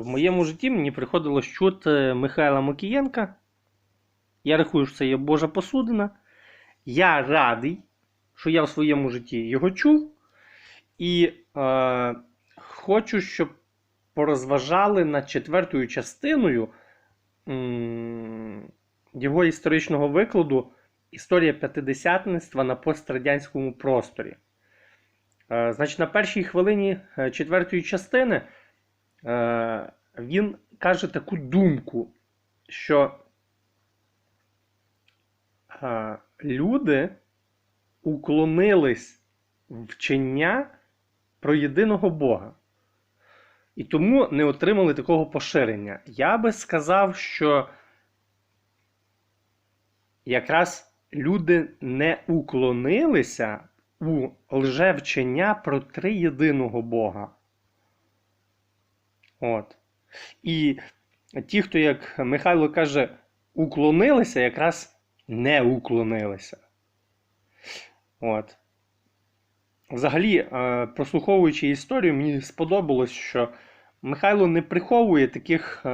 в моєму житті мені приходилось чути Михайла Мокієнка. Я рахую, що це є Божа посудина. Я радий, що я в своєму житті його чув. І е, хочу, щоб порозважали над четвертою частиною м, його історичного викладу Історія п'ятидесятництва на пострадянському просторі. Е, Значить, на першій хвилині е, четвертої частини е, він каже таку думку, що е, люди уклонились вчення про єдиного Бога. І тому не отримали такого поширення. Я би сказав, що якраз люди не уклонилися у лжевчення про триєдиного Бога. От. І ті, хто, як Михайло каже, уклонилися, якраз не уклонилися. От. Взагалі, е, прослуховуючи історію, мені сподобалось, що Михайло не приховує таких е,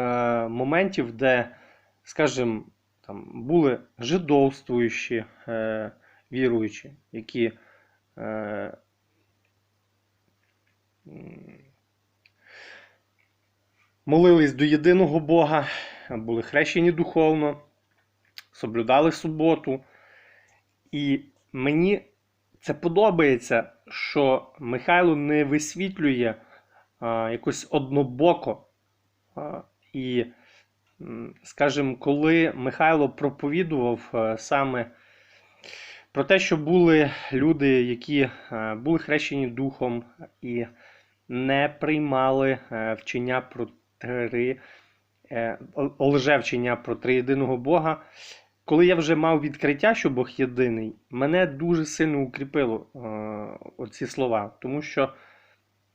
моментів, де, скажімо, там були жидовствуючі е, віруючі, які молились до єдиного Бога, були хрещені духовно, соблюдали суботу. І мені це подобається, що Михайло не висвітлює а, якось однобоко. А, і, скажімо, коли Михайло проповідував а, саме про те, що були люди, які а, були хрещені духом і не приймали е, вчення про три, е, о- лжевчення про триєдиного Бога. Коли я вже мав відкриття, що Бог єдиний, мене дуже сильно укріпило е, оці слова. Тому що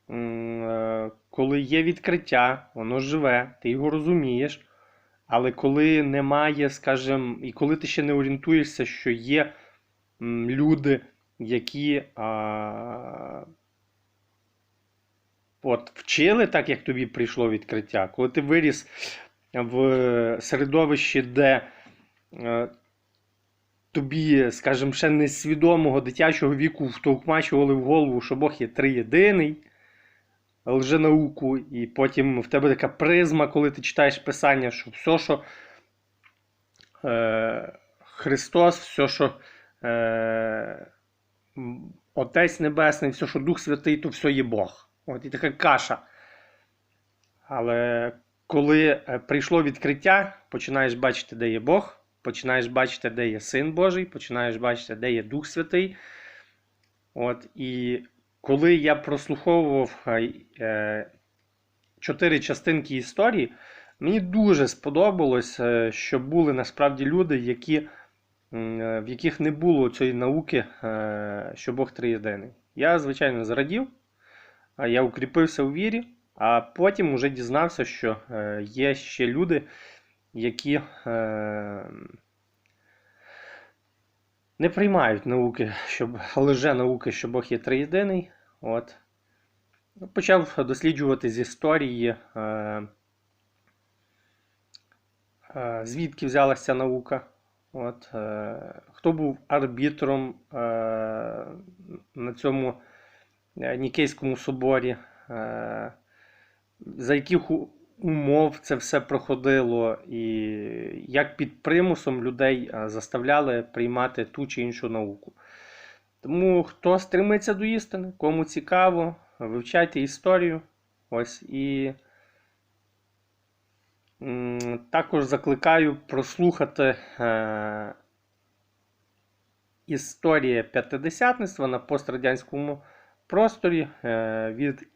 е, коли є відкриття, воно живе, ти його розумієш. Але коли немає, скажімо, і коли ти ще не орієнтуєшся, що є люди, які от, вчили так, як тобі прийшло відкриття, коли ти виріс в середовищі, де е, тобі, скажімо, ще несвідомого дитячого віку втовкмачували в голову, що Бог є триєдиний, лженауку, і потім в тебе така призма, коли ти читаєш Писання, що все, що е, Христос, все, що е, Отець Небесний, все, що Дух Святий, то все є Бог. От і така каша. Але коли е, прийшло відкриття, починаєш бачити, де є Бог, починаєш бачити, де є Син Божий, починаєш бачити, де є Дух Святий. От, і коли я прослуховував е, е, чотири частинки історії, мені дуже сподобалось, що були насправді люди, які, в яких не було цієї науки, що Бог триєдиний. Я, звичайно, зрадів, я укріпився у вірі, а потім вже дізнався, що е, є ще люди, які е, не приймають науки, щоб лже науки, що Бог є триєдиний. От. Почав досліджувати з історії, е, звідки взялася наука. От, хто був арбітром на цьому Нікейському соборі, е, за яких умов це все проходило, і як під примусом людей е, заставляли приймати ту чи іншу науку. Тому хто стремиться до істини, кому цікаво, вивчайте історію. Ось і також закликаю прослухати е, історія п'ятидесятництва на пострадянському просторі е, від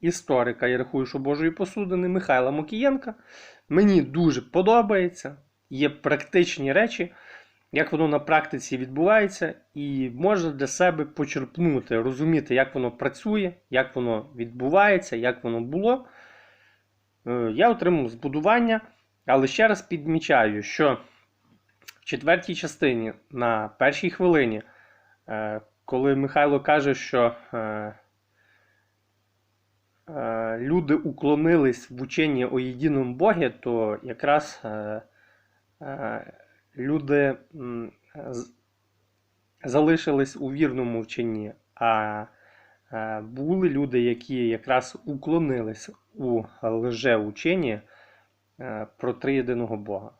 історика, я рахую, Божої посудини Михайла Мокієнка. Мені дуже подобається. Є практичні речі, як воно на практиці відбувається, і можна для себе почерпнути, розуміти, як воно працює, як воно відбувається, як воно було. Е, Я отримав збудування, але ще раз підмічаю, що в четвертій частині на першій хвилині, е, коли Михайло каже, що е, е, люди уклонились в ученні о єдиному Богі, то якраз е, е, люди залишились у вірному вченні, а е, були люди, які якраз уклонились у лже лжеученні е, про триєдиного Бога.